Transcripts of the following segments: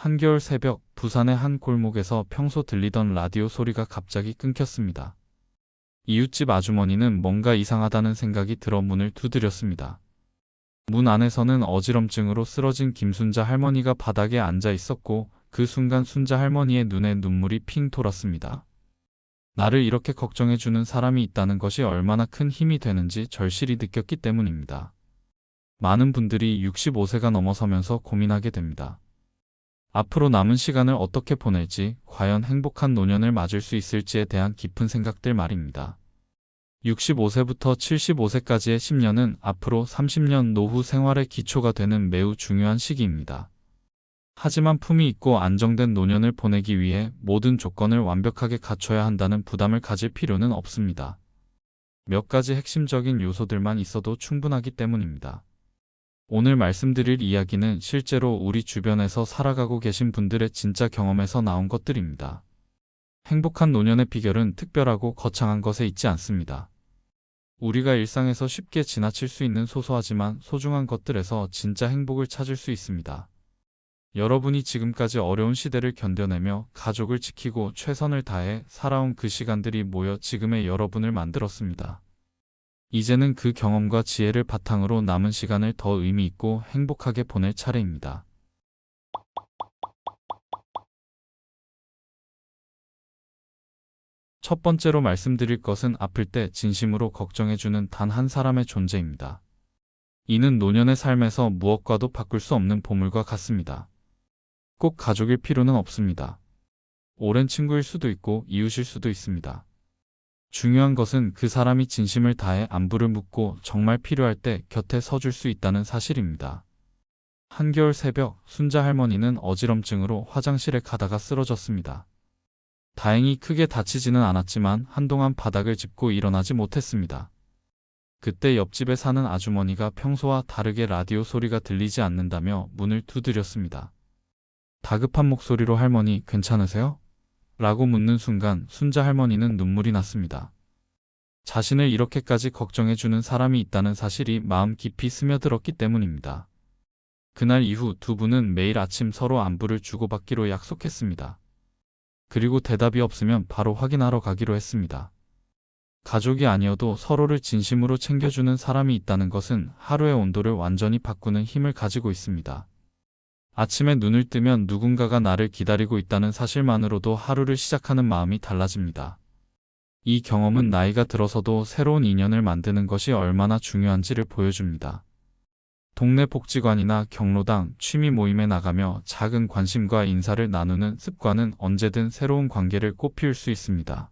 한겨울 새벽 부산의 한 골목에서 평소 들리던 라디오 소리가 갑자기 끊겼습니다. 이웃집 아주머니는 뭔가 이상하다는 생각이 들어 문을 두드렸습니다. 문 안에서는 어지럼증으로 쓰러진 김순자 할머니가 바닥에 앉아 있었고 그 순간 순자 할머니의 눈에 눈물이 핑 돌았습니다. 나를 이렇게 걱정해주는 사람이 있다는 것이 얼마나 큰 힘이 되는지 절실히 느꼈기 때문입니다. 많은 분들이 65세가 넘어서면서 고민하게 됩니다. 앞으로 남은 시간을 어떻게 보낼지, 과연 행복한 노년을 맞을 수 있을지에 대한 깊은 생각들 말입니다. 65세부터 75세까지의 10년은 앞으로 30년 노후 생활의 기초가 되는 매우 중요한 시기입니다. 하지만 품이 있고 안정된 노년을 보내기 위해 모든 조건을 완벽하게 갖춰야 한다는 부담을 가질 필요는 없습니다. 몇 가지 핵심적인 요소들만 있어도 충분하기 때문입니다. 오늘 말씀드릴 이야기는 실제로 우리 주변에서 살아가고 계신 분들의 진짜 경험에서 나온 것들입니다. 행복한 노년의 비결은 특별하고 거창한 것에 있지 않습니다. 우리가 일상에서 쉽게 지나칠 수 있는 소소하지만 소중한 것들에서 진짜 행복을 찾을 수 있습니다. 여러분이 지금까지 어려운 시대를 견뎌내며 가족을 지키고 최선을 다해 살아온 그 시간들이 모여 지금의 여러분을 만들었습니다. 이제는 그 경험과 지혜를 바탕으로 남은 시간을 더 의미 있고 행복하게 보낼 차례입니다. 첫 번째로 말씀드릴 것은 아플 때 진심으로 걱정해주는 단 한 사람의 존재입니다. 이는 노년의 삶에서 무엇과도 바꿀 수 없는 보물과 같습니다. 꼭 가족일 필요는 없습니다. 오랜 친구일 수도 있고 이웃일 수도 있습니다. 중요한 것은 그 사람이 진심을 다해 안부를 묻고 정말 필요할 때 곁에 서줄 수 있다는 사실입니다. 한겨울 새벽 순자 할머니는 어지럼증으로 화장실에 가다가 쓰러졌습니다. 다행히 크게 다치지는 않았지만 한동안 바닥을 짚고 일어나지 못했습니다. 그때 옆집에 사는 아주머니가 평소와 다르게 라디오 소리가 들리지 않는다며 문을 두드렸습니다. 다급한 목소리로 할머니 괜찮으세요? 라고 묻는 순간 순자 할머니는 눈물이 났습니다. 자신을 이렇게까지 걱정해주는 사람이 있다는 사실이 마음 깊이 스며들었기 때문입니다. 그날 이후 두 분은 매일 아침 서로 안부를 주고받기로 약속했습니다. 그리고 대답이 없으면 바로 확인하러 가기로 했습니다. 가족이 아니어도 서로를 진심으로 챙겨주는 사람이 있다는 것은 하루의 온도를 완전히 바꾸는 힘을 가지고 있습니다. 아침에 눈을 뜨면 누군가가 나를 기다리고 있다는 사실만으로도 하루를 시작하는 마음이 달라집니다. 이 경험은 나이가 들어서도 새로운 인연을 만드는 것이 얼마나 중요한지를 보여줍니다. 동네 복지관이나 경로당, 취미 모임에 나가며 작은 관심과 인사를 나누는 습관은 언제든 새로운 관계를 꽃피울 수 있습니다.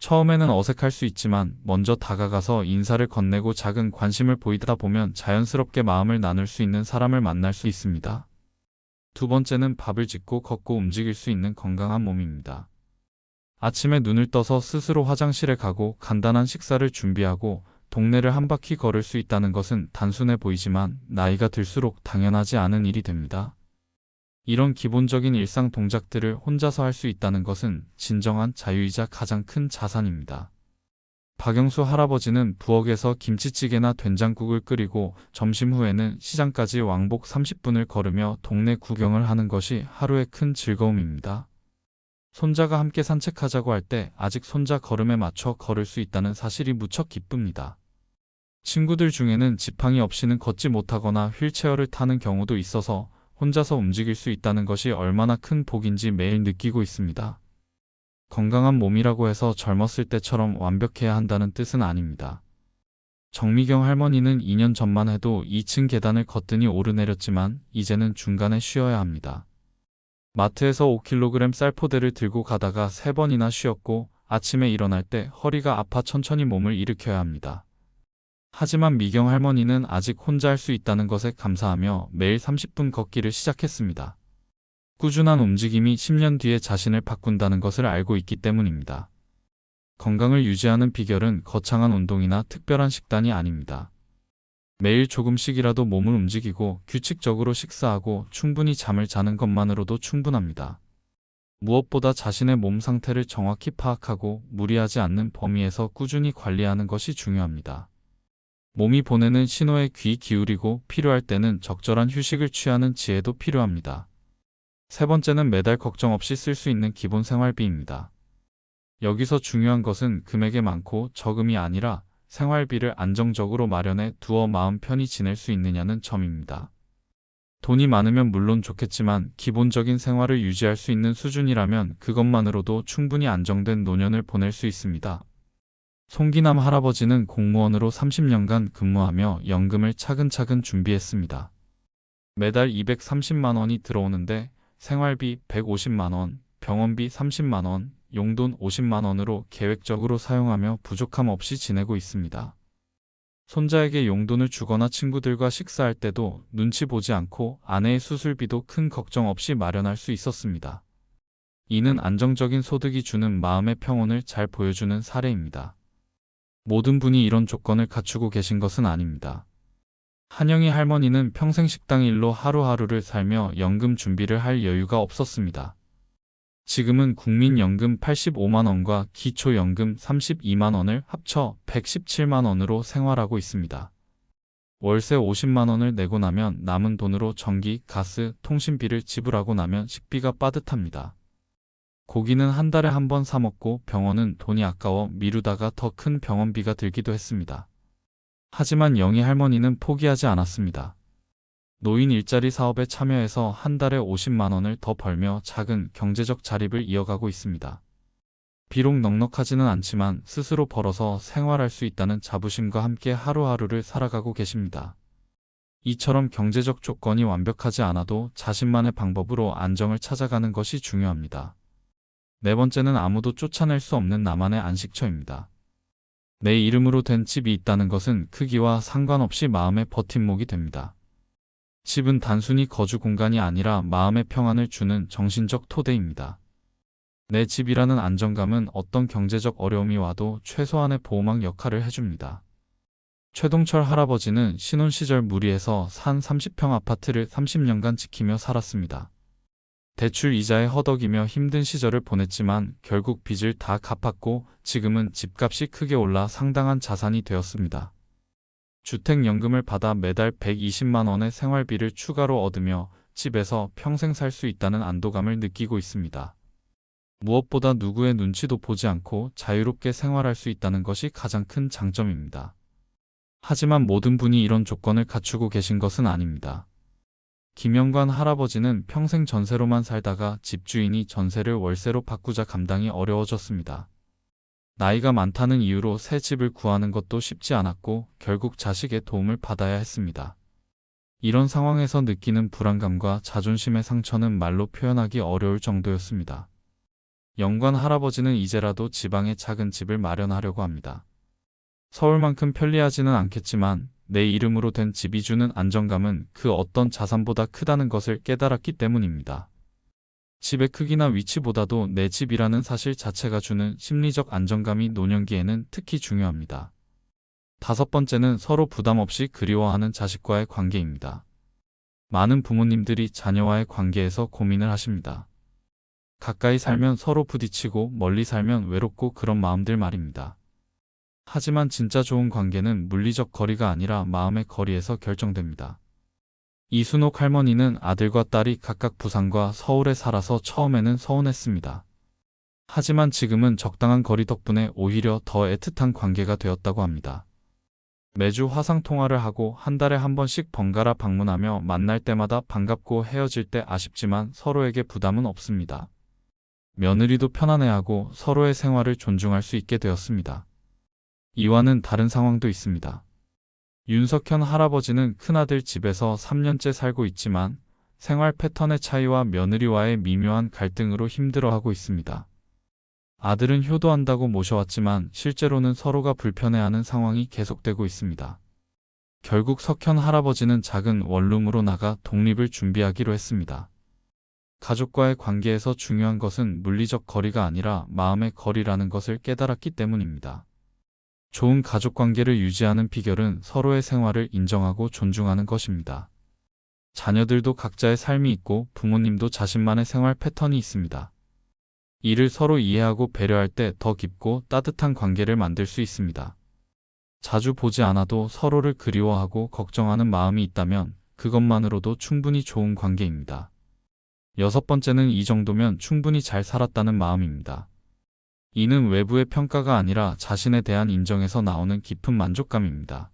처음에는 어색할 수 있지만 먼저 다가가서 인사를 건네고 작은 관심을 보이다 보면 자연스럽게 마음을 나눌 수 있는 사람을 만날 수 있습니다. 두 번째는 밥을 짓고 걷고 움직일 수 있는 건강한 몸입니다. 아침에 눈을 떠서 스스로 화장실에 가고 간단한 식사를 준비하고 동네를 한 바퀴 걸을 수 있다는 것은 단순해 보이지만 나이가 들수록 당연하지 않은 일이 됩니다. 이런 기본적인 일상 동작들을 혼자서 할 수 있다는 것은 진정한 자유이자 가장 큰 자산입니다. 박영수 할아버지는 부엌에서 김치찌개나 된장국을 끓이고 점심 후에는 시장까지 왕복 30분을 걸으며 동네 구경을 하는 것이 하루의 큰 즐거움입니다. 손자가 함께 산책하자고 할 때 아직 손자 걸음에 맞춰 걸을 수 있다는 사실이 무척 기쁩니다. 친구들 중에는 지팡이 없이는 걷지 못하거나 휠체어를 타는 경우도 있어서 혼자서 움직일 수 있다는 것이 얼마나 큰 복인지 매일 느끼고 있습니다. 건강한 몸이라고 해서 젊었을 때처럼 완벽해야 한다는 뜻은 아닙니다. 정미경 할머니는 2년 전만 해도 2층 계단을 거뜬히 오르내렸지만 이제는 중간에 쉬어야 합니다. 마트에서 5kg 쌀포대를 들고 가다가 3번이나 쉬었고 아침에 일어날 때 허리가 아파 천천히 몸을 일으켜야 합니다. 하지만 미경 할머니는 아직 혼자 할 수 있다는 것에 감사하며 매일 30분 걷기를 시작했습니다. 꾸준한 움직임이 10년 뒤에 자신을 바꾼다는 것을 알고 있기 때문입니다. 건강을 유지하는 비결은 거창한 운동이나 특별한 식단이 아닙니다. 매일 조금씩이라도 몸을 움직이고 규칙적으로 식사하고 충분히 잠을 자는 것만으로도 충분합니다. 무엇보다 자신의 몸 상태를 정확히 파악하고 무리하지 않는 범위에서 꾸준히 관리하는 것이 중요합니다. 몸이 보내는 신호에 귀 기울이고 필요할 때는 적절한 휴식을 취하는 지혜도 필요합니다. 세 번째는 매달 걱정 없이 쓸 수 있는 기본 생활비입니다. 여기서 중요한 것은 금액의 많고 적음이 아니라 생활비를 안정적으로 마련해 두어 마음 편히 지낼 수 있느냐는 점입니다. 돈이 많으면 물론 좋겠지만 기본적인 생활을 유지할 수 있는 수준이라면 그것만으로도 충분히 안정된 노년을 보낼 수 있습니다. 송기남 할아버지는 공무원으로 30년간 근무하며 연금을 차근차근 준비했습니다. 매달 230만 원이 들어오는데 생활비 150만 원, 병원비 30만 원, 용돈 50만 원으로 계획적으로 사용하며 부족함 없이 지내고 있습니다. 손자에게 용돈을 주거나 친구들과 식사할 때도 눈치 보지 않고 아내의 수술비도 큰 걱정 없이 마련할 수 있었습니다. 이는 안정적인 소득이 주는 마음의 평온을 잘 보여주는 사례입니다. 모든 분이 이런 조건을 갖추고 계신 것은 아닙니다. 한영희 할머니는 평생 식당 일로 하루하루를 살며 연금 준비를 할 여유가 없었습니다. 지금은 국민연금 85만 원과 기초연금 32만 원을 합쳐 117만 원으로 생활하고 있습니다. 월세 50만 원을 내고 나면 남은 돈으로 전기, 가스, 통신비를 지불하고 나면 식비가 빠듯합니다. 고기는 한 달에 한 번 사 먹고 병원은 돈이 아까워 미루다가 더 큰 병원비가 들기도 했습니다. 하지만 영희 할머니는 포기하지 않았습니다. 노인 일자리 사업에 참여해서 한 달에 50만 원을 더 벌며 작은 경제적 자립을 이어가고 있습니다. 비록 넉넉하지는 않지만 스스로 벌어서 생활할 수 있다는 자부심과 함께 하루하루를 살아가고 계십니다. 이처럼 경제적 조건이 완벽하지 않아도 자신만의 방법으로 안정을 찾아가는 것이 중요합니다. 네 번째는 아무도 쫓아낼 수 없는 나만의 안식처입니다. 내 이름으로 된 집이 있다는 것은 크기와 상관없이 마음의 버팀목이 됩니다. 집은 단순히 거주 공간이 아니라 마음의 평안을 주는 정신적 토대입니다. 내 집이라는 안정감은 어떤 경제적 어려움이 와도 최소한의 보호막 역할을 해줍니다. 최동철 할아버지는 신혼 시절 무리해서 산 30평 아파트를 30년간 지키며 살았습니다. 대출 이자에 허덕이며 힘든 시절을 보냈지만 결국 빚을 다 갚았고 지금은 집값이 크게 올라 상당한 자산이 되었습니다. 주택연금을 받아 매달 120만 원의 생활비를 추가로 얻으며 집에서 평생 살 수 있다는 안도감을 느끼고 있습니다. 무엇보다 누구의 눈치도 보지 않고 자유롭게 생활할 수 있다는 것이 가장 큰 장점입니다. 하지만 모든 분이 이런 조건을 갖추고 계신 것은 아닙니다. 김영관 할아버지는 평생 전세로만 살다가 집주인이 전세를 월세로 바꾸자 감당이 어려워졌습니다. 나이가 많다는 이유로 새 집을 구하는 것도 쉽지 않았고 결국 자식의 도움을 받아야 했습니다. 이런 상황에서 느끼는 불안감과 자존심의 상처는 말로 표현하기 어려울 정도였습니다. 영관 할아버지는 이제라도 지방에 작은 집을 마련하려고 합니다. 서울만큼 편리하지는 않겠지만 내 이름으로 된 집이 주는 안정감은 그 어떤 자산보다 크다는 것을 깨달았기 때문입니다. 집의 크기나 위치보다도 내 집이라는 사실 자체가 주는 심리적 안정감이 노년기에는 특히 중요합니다. 다섯 번째는 서로 부담 없이 그리워하는 자식과의 관계입니다. 많은 부모님들이 자녀와의 관계에서 고민을 하십니다. 가까이 살면 서로 부딪히고 멀리 살면 외롭고 그런 마음들 말입니다. 하지만 진짜 좋은 관계는 물리적 거리가 아니라 마음의 거리에서 결정됩니다. 이순옥 할머니는 아들과 딸이 각각 부산과 서울에 살아서 처음에는 서운했습니다. 하지만 지금은 적당한 거리 덕분에 오히려 더 애틋한 관계가 되었다고 합니다. 매주 화상 통화를 하고 한 달에 한 번씩 번갈아 방문하며 만날 때마다 반갑고 헤어질 때 아쉽지만 서로에게 부담은 없습니다. 며느리도 편안해하고 서로의 생활을 존중할 수 있게 되었습니다. 이와는 다른 상황도 있습니다. 윤석현 할아버지는 큰아들 집에서 3년째 살고 있지만 생활 패턴의 차이와 며느리와의 미묘한 갈등으로 힘들어하고 있습니다. 아들은 효도한다고 모셔왔지만 실제로는 서로가 불편해하는 상황이 계속되고 있습니다. 결국 석현 할아버지는 작은 원룸으로 나가 독립을 준비하기로 했습니다. 가족과의 관계에서 중요한 것은 물리적 거리가 아니라 마음의 거리라는 것을 깨달았기 때문입니다. 좋은 가족 관계를 유지하는 비결은 서로의 생활을 인정하고 존중하는 것입니다. 자녀들도 각자의 삶이 있고 부모님도 자신만의 생활 패턴이 있습니다. 이를 서로 이해하고 배려할 때 더 깊고 따뜻한 관계를 만들 수 있습니다. 자주 보지 않아도 서로를 그리워하고 걱정하는 마음이 있다면 그것만으로도 충분히 좋은 관계입니다. 여섯 번째는 이 정도면 충분히 잘 살았다는 마음입니다. 이는 외부의 평가가 아니라 자신에 대한 인정에서 나오는 깊은 만족감입니다.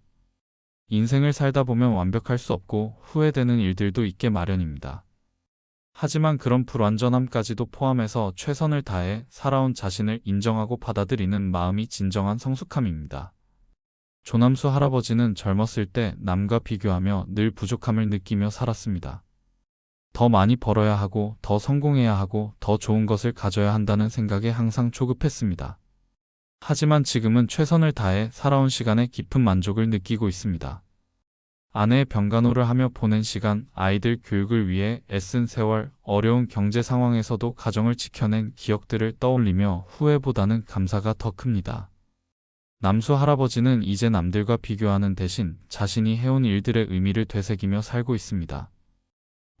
인생을 살다 보면 완벽할 수 없고 후회되는 일들도 있게 마련입니다. 하지만 그런 불완전함까지도 포함해서 최선을 다해 살아온 자신을 인정하고 받아들이는 마음이 진정한 성숙함입니다. 조남수 할아버지는 젊었을 때 남과 비교하며 늘 부족함을 느끼며 살았습니다. 더 많이 벌어야 하고, 더 성공해야 하고, 더 좋은 것을 가져야 한다는 생각에 항상 조급했습니다. 하지만 지금은 최선을 다해 살아온 시간에 깊은 만족을 느끼고 있습니다. 아내의 병간호를 하며 보낸 시간, 아이들 교육을 위해 애쓴 세월, 어려운 경제 상황에서도 가정을 지켜낸 기억들을 떠올리며 후회보다는 감사가 더 큽니다. 남수 할아버지는 이제 남들과 비교하는 대신 자신이 해온 일들의 의미를 되새기며 살고 있습니다.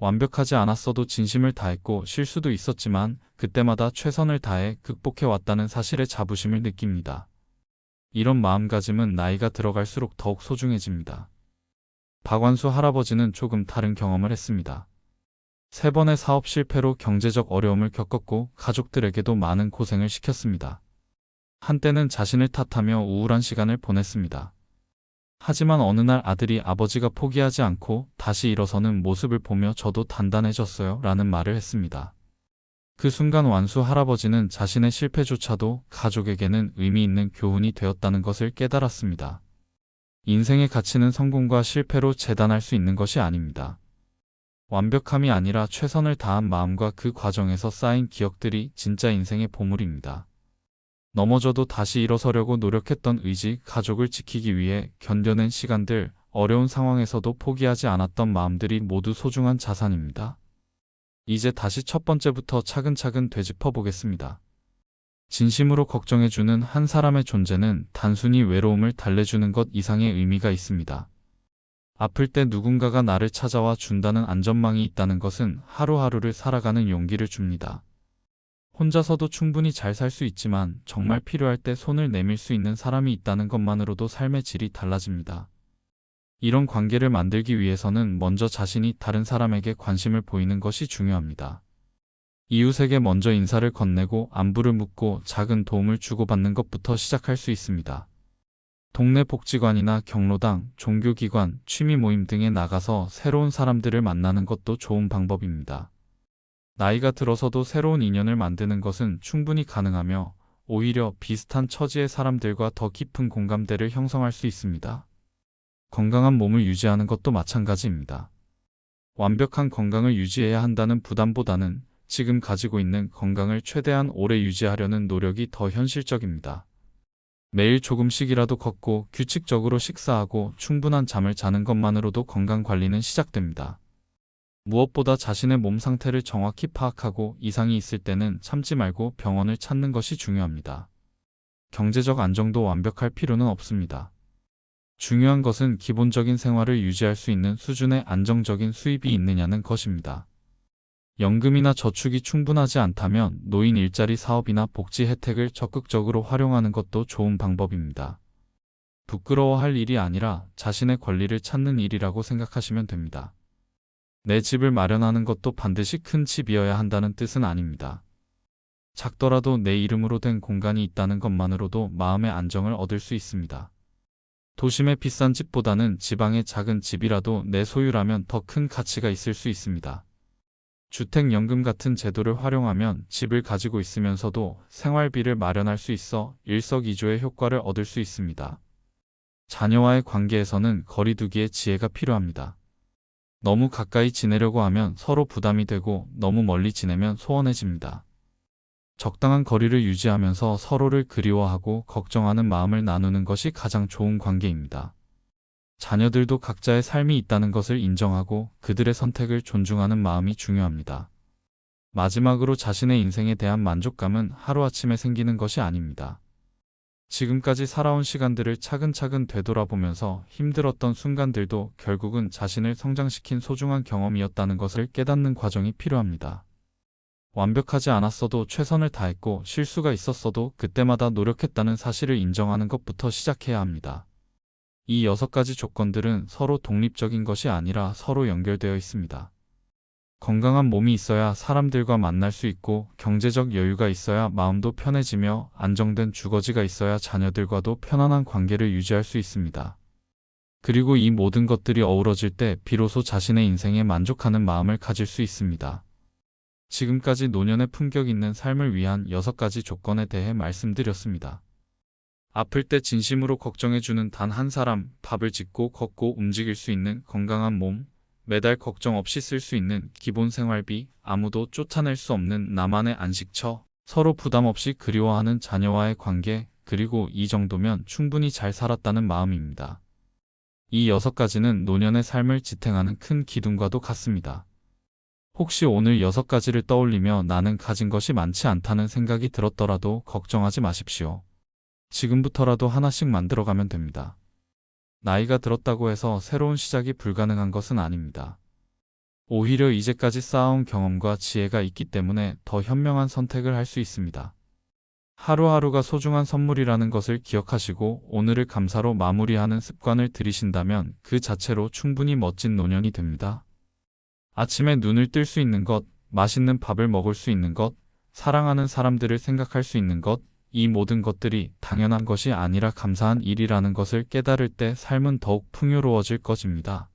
완벽하지 않았어도 진심을 다했고 실수도 있었지만 그때마다 최선을 다해 극복해 왔다는 사실에 자부심을 느낍니다. 이런 마음가짐은 나이가 들어갈수록 더욱 소중해집니다. 박완수 할아버지는 조금 다른 경험을 했습니다. 세 번의 사업 실패로 경제적 어려움을 겪었고 가족들에게도 많은 고생을 시켰습니다. 한때는 자신을 탓하며 우울한 시간을 보냈습니다. 하지만 어느 날 아들이 아버지가 포기하지 않고 다시 일어서는 모습을 보며 저도 단단해졌어요 라는 말을 했습니다. 그 순간 완수 할아버지는 자신의 실패조차도 가족에게는 의미 있는 교훈이 되었다는 것을 깨달았습니다. 인생의 가치는 성공과 실패로 재단할 수 있는 것이 아닙니다. 완벽함이 아니라 최선을 다한 마음과 그 과정에서 쌓인 기억들이 진짜 인생의 보물입니다. 넘어져도 다시 일어서려고 노력했던 의지, 가족을 지키기 위해 견뎌낸 시간들, 어려운 상황에서도 포기하지 않았던 마음들이 모두 소중한 자산입니다. 이제 다시 첫 번째부터 차근차근 되짚어 보겠습니다. 진심으로 걱정해주는 한 사람의 존재는 단순히 외로움을 달래주는 것 이상의 의미가 있습니다. 아플 때 누군가가 나를 찾아와 준다는 안전망이 있다는 것은 하루하루를 살아가는 용기를 줍니다. 혼자서도 충분히 잘 살 수 있지만 정말 필요할 때 손을 내밀 수 있는 사람이 있다는 것만으로도 삶의 질이 달라집니다. 이런 관계를 만들기 위해서는 먼저 자신이 다른 사람에게 관심을 보이는 것이 중요합니다. 이웃에게 먼저 인사를 건네고 안부를 묻고 작은 도움을 주고받는 것부터 시작할 수 있습니다. 동네 복지관이나 경로당, 종교기관, 취미 모임 등에 나가서 새로운 사람들을 만나는 것도 좋은 방법입니다. 나이가 들어서도 새로운 인연을 만드는 것은 충분히 가능하며 오히려 비슷한 처지의 사람들과 더 깊은 공감대를 형성할 수 있습니다. 건강한 몸을 유지하는 것도 마찬가지입니다. 완벽한 건강을 유지해야 한다는 부담보다는 지금 가지고 있는 건강을 최대한 오래 유지하려는 노력이 더 현실적입니다. 매일 조금씩이라도 걷고 규칙적으로 식사하고 충분한 잠을 자는 것만으로도 건강 관리는 시작됩니다. 무엇보다 자신의 몸 상태를 정확히 파악하고 이상이 있을 때는 참지 말고 병원을 찾는 것이 중요합니다. 경제적 안정도 완벽할 필요는 없습니다. 중요한 것은 기본적인 생활을 유지할 수 있는 수준의 안정적인 수입이 있느냐는 것입니다. 연금이나 저축이 충분하지 않다면 노인 일자리 사업이나 복지 혜택을 적극적으로 활용하는 것도 좋은 방법입니다. 부끄러워할 일이 아니라 자신의 권리를 찾는 일이라고 생각하시면 됩니다. 내 집을 마련하는 것도 반드시 큰 집이어야 한다는 뜻은 아닙니다. 작더라도 내 이름으로 된 공간이 있다는 것만으로도 마음의 안정을 얻을 수 있습니다. 도심의 비싼 집보다는 지방의 작은 집이라도 내 소유라면 더 큰 가치가 있을 수 있습니다. 주택연금 같은 제도를 활용하면 집을 가지고 있으면서도 생활비를 마련할 수 있어 일석이조의 효과를 얻을 수 있습니다. 자녀와의 관계에서는 거리두기의 지혜가 필요합니다. 너무 가까이 지내려고 하면 서로 부담이 되고 너무 멀리 지내면 소원해집니다. 적당한 거리를 유지하면서 서로를 그리워하고 걱정하는 마음을 나누는 것이 가장 좋은 관계입니다. 자녀들도 각자의 삶이 있다는 것을 인정하고 그들의 선택을 존중하는 마음이 중요합니다. 마지막으로 자신의 인생에 대한 만족감은 하루아침에 생기는 것이 아닙니다. 지금까지 살아온 시간들을 차근차근 되돌아보면서 힘들었던 순간들도 결국은 자신을 성장시킨 소중한 경험이었다는 것을 깨닫는 과정이 필요합니다. 완벽하지 않았어도 최선을 다했고 실수가 있었어도 그때마다 노력했다는 사실을 인정하는 것부터 시작해야 합니다. 이 여섯 가지 조건들은 서로 독립적인 것이 아니라 서로 연결되어 있습니다. 건강한 몸이 있어야 사람들과 만날 수 있고 경제적 여유가 있어야 마음도 편해지며 안정된 주거지가 있어야 자녀들과도 편안한 관계를 유지할 수 있습니다. 그리고 이 모든 것들이 어우러질 때 비로소 자신의 인생에 만족하는 마음을 가질 수 있습니다. 지금까지 노년의 품격 있는 삶을 위한 여섯 가지 조건에 대해 말씀드렸습니다. 아플 때 진심으로 걱정해주는 단 한 사람, 밥을 짓고 걷고 움직일 수 있는 건강한 몸, 매달 걱정 없이 쓸 수 있는 기본 생활비, 아무도 쫓아낼 수 없는 나만의 안식처, 서로 부담 없이 그리워하는 자녀와의 관계, 그리고 이 정도면 충분히 잘 살았다는 마음입니다. 이 여섯 가지는 노년의 삶을 지탱하는 큰 기둥과도 같습니다. 혹시 오늘 여섯 가지를 떠올리며 나는 가진 것이 많지 않다는 생각이 들었더라도 걱정하지 마십시오. 지금부터라도 하나씩 만들어가면 됩니다. 나이가 들었다고 해서 새로운 시작이 불가능한 것은 아닙니다. 오히려 이제까지 쌓아온 경험과 지혜가 있기 때문에 더 현명한 선택을 할 수 있습니다. 하루하루가 소중한 선물이라는 것을 기억하시고 오늘을 감사로 마무리하는 습관을 들이신다면 그 자체로 충분히 멋진 노년이 됩니다. 아침에 눈을 뜰 수 있는 것, 맛있는 밥을 먹을 수 있는 것, 사랑하는 사람들을 생각할 수 있는 것, 이 모든 것들이 당연한 것이 아니라 감사한 일이라는 것을 깨달을 때 삶은 더욱 풍요로워질 것입니다.